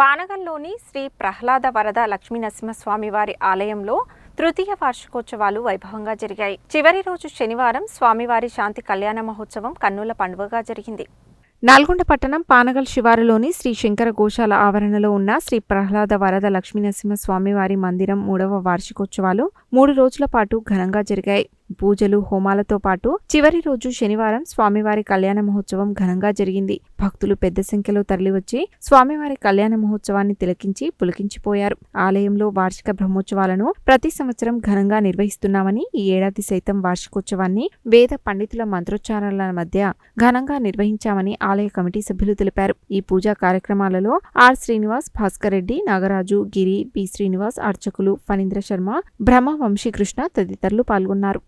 పానగల్లోని శ్రీ ప్రహ్లాద వరద లక్ష్మీనరసింహస్వామి వారి ఆలయంలో తృతీయ వార్షికోత్సవాలు వైభవంగా జరిగాయి. చివరి రోజు శనివారం స్వామివారి శాంతి కళ్యాణ మహోత్సవం కన్నుల పండుగగా జరిగింది. నల్గొండ పట్టణం పానగల్ శివారులోని శ్రీ శంకర గోశాల ఆవరణలో ఉన్న శ్రీ ప్రహ్లాద వరద లక్ష్మీనరసింహ స్వామివారి మందిరం మూడవ వార్షికోత్సవాలు మూడు రోజుల పాటు ఘనంగా జరిగాయి. పూజలు హోమాలతో పాటు చివరి రోజు శనివారం స్వామివారి కళ్యాణ మహోత్సవం ఘనంగా జరిగింది. భక్తులు పెద్ద సంఖ్యలో తరలివచ్చి స్వామివారి కళ్యాణ మహోత్సవాన్ని తిలకించి పులికించిపోయారు. ఆలయంలో వార్షిక బ్రహ్మోత్సవాలను ప్రతి సంవత్సరం ఘనంగా నిర్వహిస్తున్నామని ఈ ఏడాది సైతం వార్షికోత్సవాన్ని వేద పండితుల మంత్రోచ్చారాల మధ్య ఘనంగా నిర్వహించామని ఆలయ కమిటీ సభ్యులు తెలిపారు. ఈ పూజా కార్యక్రమాలలో ఆర్. శ్రీనివాస్ భాస్కర్ రెడ్డి నాగరాజు గిరి బి. శ్రీనివాస్ అర్చకులు ఫణీంద్ర శర్మ బ్రహ్మ వంశీకృష్ణ తదితరులు పాల్గొన్నారు.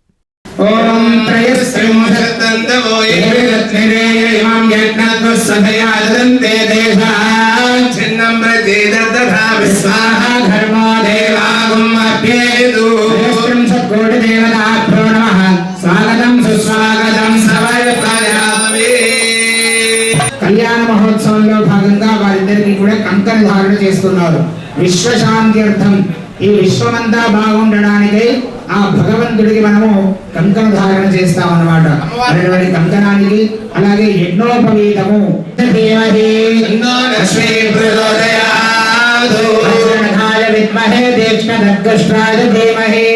ఓం త్రయస్త్రింశత్తन्तవో ఏకత్రిరేయమాం యజ్ఞత్వసభయా దదంతే దేశాన్ ఛిన్నం ప్రచేదత్తథా విస్వాహా ధర్మో దేవాగుం అభ్యేదు త్రయస్త్రింశత్కోటి దేవతాభ్యో నమః సుస్వాగతం కళ్యాణ మహోత్సవంలో భాగంగా వారిద్దరికి కూడా కంకణ ధారణ చేస్తున్నారు విశ్వశాంత్యర్థం ఈ విశ్వమంతా బాగుండడానికి ఆ భగవంతుడికి మనము కంకణ ధారణ చేస్తాం అన్నమాట అటువంటి కంకణానికి అలాగే యజ్ఞోపవీతము. విద్మహే దీక్ష్ణదగ్గష్ట్రాయ ధీమహి.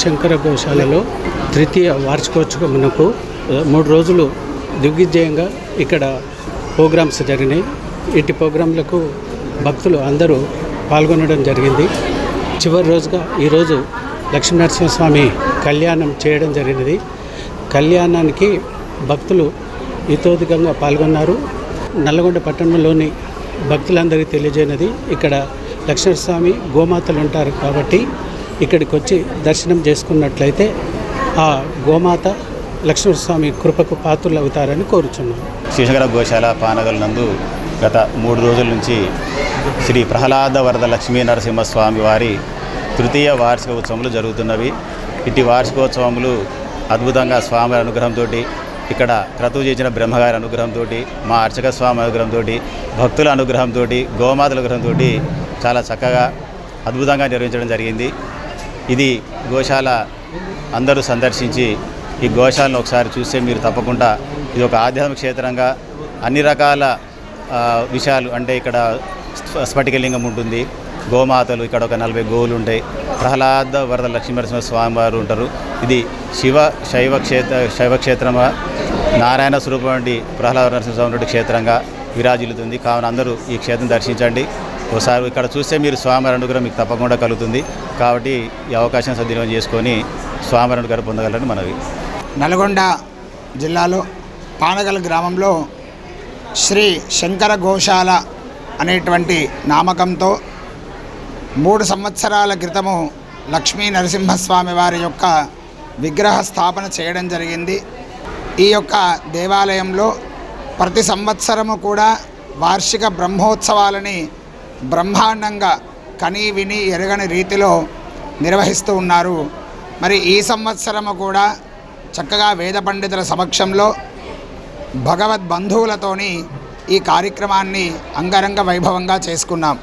శంకర గోశాలలో తృతీయ వార్షికోత్సవమునకు మూడు రోజులు దిగ్విజయంగా ఇక్కడ ప్రోగ్రామ్స్ జరిగినాయి. ఇటు ప్రోగ్రాంలకు భక్తులు అందరూ పాల్గొనడం జరిగింది. చివరి రోజుగా ఈరోజు లక్ష్మీనరసింహస్వామి కళ్యాణం చేయడం జరిగినది. కళ్యాణానికి భక్తులు ఇతోధికంగా పాల్గొన్నారు. నల్లగొండ పట్టణంలోని భక్తులందరికీ తెలియజేయనది. ఇక్కడ లక్ష్మీస్వామి గోమాతలు ఉంటారు కాబట్టి ఇక్కడికి వచ్చి దర్శనం చేసుకున్నట్లయితే ఆ గోమాత లక్ష్మణస్వామి కృపకు పాత్రలు అవుతారని కోరుచున్నాను శివశంకర గోశాల పానగల్ నందు గత మూడు రోజుల నుంచి శ్రీ ప్రహ్లాద వరద లక్ష్మీ నరసింహస్వామి వారి తృతీయ వార్షిక ఉత్సవములు జరుగుతున్నవి. ఇట్టి వార్షికోత్సవములు అద్భుతంగా స్వామి అనుగ్రహంతో ఇక్కడ క్రతువు చేసిన బ్రహ్మగారి అనుగ్రహంతో మా అర్చక స్వామి అనుగ్రహంతో భక్తుల అనుగ్రహంతో గోమాతల అనుగ్రహంతో చాలా చక్కగా అద్భుతంగా నిర్వహించడం జరిగింది. ఇది గోశాల అందరూ సందర్శించి ఈ గోశాలను ఒకసారి చూస్తే మీరు తప్పకుండా ఇది ఒక ఆధ్యాత్మిక క్షేత్రంగా అన్ని రకాల విషయాలు అంటే ఇక్కడ స్ఫటికలింగం ఉంటుంది గోమాతలు ఇక్కడ ఒక నలభై గోవులు ఉంటాయి ప్రహ్లాద వరద లక్ష్మీనరసింహ స్వామి వారు ఉంటారు. ఇది శివ శైవ క్షేత్ర శైవ క్షేత్రమా? నారాయణ స్వరూపం ప్రహ్లాద నరసింహస్వామి క్షేత్రంగా విరాజిల్లుతుంది. కావున అందరూ ఈ క్షేత్రం దర్శించండి. ఒకసారి ఇక్కడ చూస్తే మీరు స్వామివారి అనుగ్రహం మీకు తప్పకుండా కలుగుతుంది. కాబట్టి ఈ అవకాశం సద్వినియోగం చేసుకొని స్వామివారి అనుగ్రహం పొందగలరని మనవి. నల్గొండ జిల్లాలో పానగల్ గ్రామంలో శ్రీ శంకర గోశాల అనేటువంటి నామకంతో మూడు సంవత్సరాల క్రితము లక్ష్మీ నరసింహస్వామి వారి యొక్క విగ్రహ స్థాపన చేయడం జరిగింది. ఈ యొక్క దేవాలయంలో ప్రతి సంవత్సరము కూడా వార్షిక బ్రహ్మోత్సవాలని బ్రహ్మాండంగా కనీ విని ఎరగని రీతిలో నిర్వహిస్తూ ఉన్నారు. మరి ఈ సంవత్సరము కూడా చక్కగా వేద పండితుల సమక్షంలో భగవద్ బంధువులతోని ఈ కార్యక్రమాన్ని అంగరంగ వైభవంగా చేసుకున్నాం.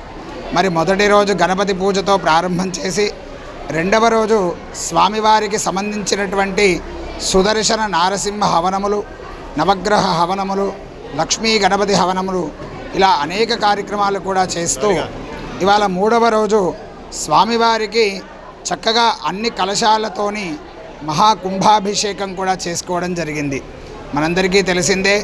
మరి మొదటి రోజు గణపతి పూజతో ప్రారంభం చేసి రెండవ రోజు స్వామివారికి సంబంధించినటువంటి సుదర్శన నారసింహ హవనములు నవగ్రహ హవనములు లక్ష్మీ గణపతి హవనములు ఇలా అనేక కార్యక్రమాలు కూడా చేస్తూ ఇవాళ మూడవ రోజు స్వామివారికి చక్కగా అన్ని కలశాలతోని మహాకుంభాభిషేకం కూడా చేసుకోవడం జరిగింది. మనందరికీ తెలిసిందే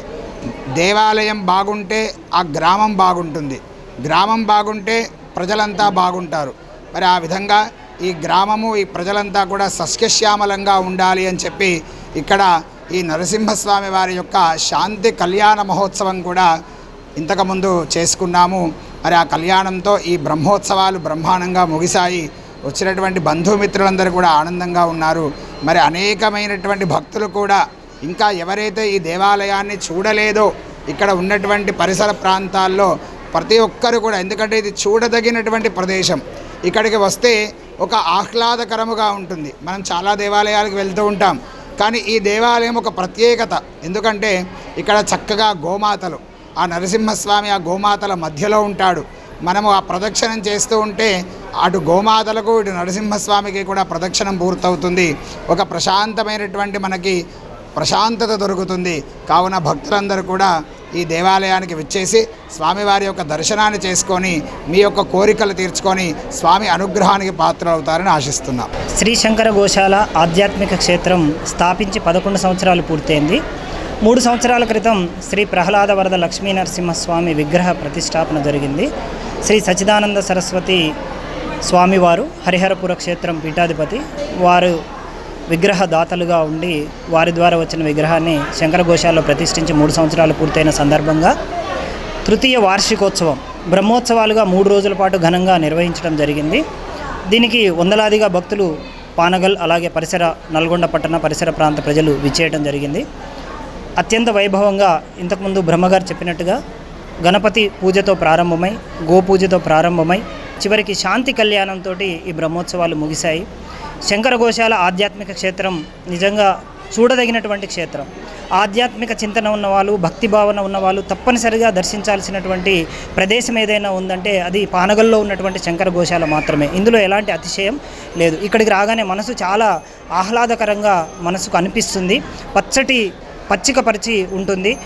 దేవాలయం బాగుంటే ఆ గ్రామం బాగుంటుంది. గ్రామం బాగుంటే ప్రజలంతా బాగుంటారు. మరి ఆ విధంగా ఈ గ్రామము ఈ ప్రజలంతా కూడా సస్యశ్యామలంగా ఉండాలి అని చెప్పి ఇక్కడ ఈ నరసింహస్వామి వారి యొక్క శాంతి కళ్యాణ మహోత్సవం కూడా ఇంతకుముందు చేసుకున్నాము. మరి ఆ కళ్యాణంతో ఈ బ్రహ్మోత్సవాలు బ్రహ్మాండంగా ముగిశాయి. వచ్చినటువంటి బంధుమిత్రులందరూ కూడా ఆనందంగా ఉన్నారు. మరి అనేకమైనటువంటి భక్తులు కూడా ఇంకా ఎవరైతే ఈ దేవాలయాన్ని చూడలేదో ఇక్కడ ఉన్నటువంటి పరిసర ప్రాంతాల్లో ప్రతి ఒక్కరు కూడా ఎందుకంటే ఇది చూడదగినటువంటి ప్రదేశం. ఇక్కడికి వస్తే ఒక ఆహ్లాదకరముగా ఉంటుంది. మనం చాలా దేవాలయాలకు వెళ్తూ ఉంటాం. కానీ ఈ దేవాలయం ఒక ప్రత్యేకత. ఎందుకంటే ఇక్కడ చక్కగా గోమాతలు ఆ నరసింహస్వామి ఆ గోమాతల మధ్యలో ఉంటాడు. మనము ఆ ప్రదక్షిణం చేస్తూ ఉంటే అటు గోమాతలకు ఇటు నరసింహస్వామికి కూడా ప్రదక్షిణం పూర్తవుతుంది. ఒక ప్రశాంతమైనటువంటి మనకి ప్రశాంతత దొరుకుతుంది. కావున భక్తులందరూ కూడా ఈ దేవాలయానికి విచ్చేసి స్వామివారి యొక్క దర్శనాన్ని చేసుకొని మీ యొక్క కోరికలు తీర్చుకొని స్వామి అనుగ్రహానికి పాత్రలవుతారని ఆశిస్తున్నాం. శ్రీ శంకర గోశాల ఆధ్యాత్మిక క్షేత్రం స్థాపించి పదకొండు సంవత్సరాలు పూర్తయింది. మూడు సంవత్సరాల క్రితం శ్రీ ప్రహ్లాద వరద లక్ష్మీ నరసింహస్వామి విగ్రహ ప్రతిష్టాపన జరిగింది. శ్రీ సచిదానంద సరస్వతి స్వామివారు హరిహరపుర క్షేత్రం పీఠాధిపతి వారు విగ్రహ దాతలుగా ఉండి వారి ద్వారా వచ్చిన విగ్రహాన్ని శంకర గోశాలలో ప్రతిష్ఠించి మూడు సంవత్సరాలు పూర్తయిన సందర్భంగా తృతీయ వార్షికోత్సవం బ్రహ్మోత్సవాలుగా మూడు రోజుల పాటు ఘనంగా నిర్వహించడం జరిగింది. దీనికి వందలాదిగా భక్తులు పానగల్ అలాగే పరిసర నల్గొండ పట్టణ పరిసర ప్రాంత ప్రజలు విచ్చేయడం జరిగింది. అత్యంత వైభవంగా ఇంతకుముందు బ్రహ్మగారు చెప్పినట్టుగా గణపతి పూజతో ప్రారంభమై గోపూజతో ప్రారంభమై చివరికి శాంతి కళ్యాణంతో ఈ బ్రహ్మోత్సవాలు ముగిశాయి. శంకర ఆధ్యాత్మిక క్షేత్రం నిజంగా చూడదగినటువంటి క్షేత్రం. ఆధ్యాత్మిక చింతన ఉన్నవాళ్ళు భక్తి భావన ఉన్నవాళ్ళు తప్పనిసరిగా దర్శించాల్సినటువంటి ప్రదేశం ఏదైనా ఉందంటే అది పానగల్లో ఉన్నటువంటి శంకర మాత్రమే. ఇందులో ఎలాంటి అతిశయం లేదు. ఇక్కడికి రాగానే మనసు చాలా ఆహ్లాదకరంగా మనసుకు అనిపిస్తుంది. పచ్చటి పచ్చికపరిచి ఉంటుంది.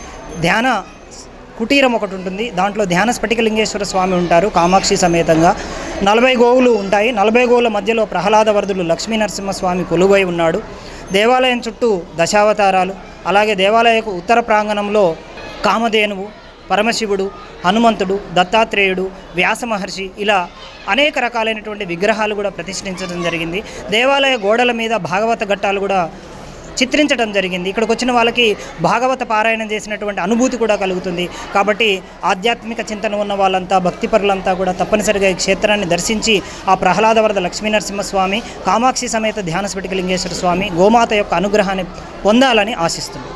ధ్యాన కుటీరం ఒకటి ఉంటుంది. దాంట్లో ధ్యాన స్ఫటికలింగేశ్వర స్వామి ఉంటారు కామాక్షి సమేతంగా. నలభై గోవులు ఉంటాయి. నలభై గోవుల మధ్యలో ప్రహ్లాద వరదులు లక్ష్మీ నరసింహస్వామి కొలువై ఉన్నాడు. దేవాలయం చుట్టూ దశావతారాలు. అలాగే దేవాలయకు ఉత్తర ప్రాంగణంలో కామధేనువు పరమశివుడు హనుమంతుడు దత్తాత్రేయుడు వ్యాస మహర్షి ఇలా అనేక రకాలైనటువంటి విగ్రహాలు కూడా ప్రతిష్ఠించడం జరిగింది. దేవాలయ గోడల మీద భాగవత ఘట్టాలు కూడా చిత్రించడం జరిగింది. ఇక్కడికి వచ్చిన వాళ్ళకి భాగవత పారాయణం చేసినటువంటి అనుభూతి కూడా కలుగుతుంది. కాబట్టి ఆధ్యాత్మిక చింతన ఉన్న వాళ్ళంతా భక్తిపరులంతా కూడా తప్పనిసరిగా ఈ క్షేత్రాన్ని దర్శించి ఆ ప్రహ్లాద వరద లక్ష్మీ కామాక్షి సమేత ధ్యాన స్ఫటికలింగేశ్వర స్వామి గోమాత యొక్క అనుగ్రహాన్ని పొందాలని ఆశిస్తుంది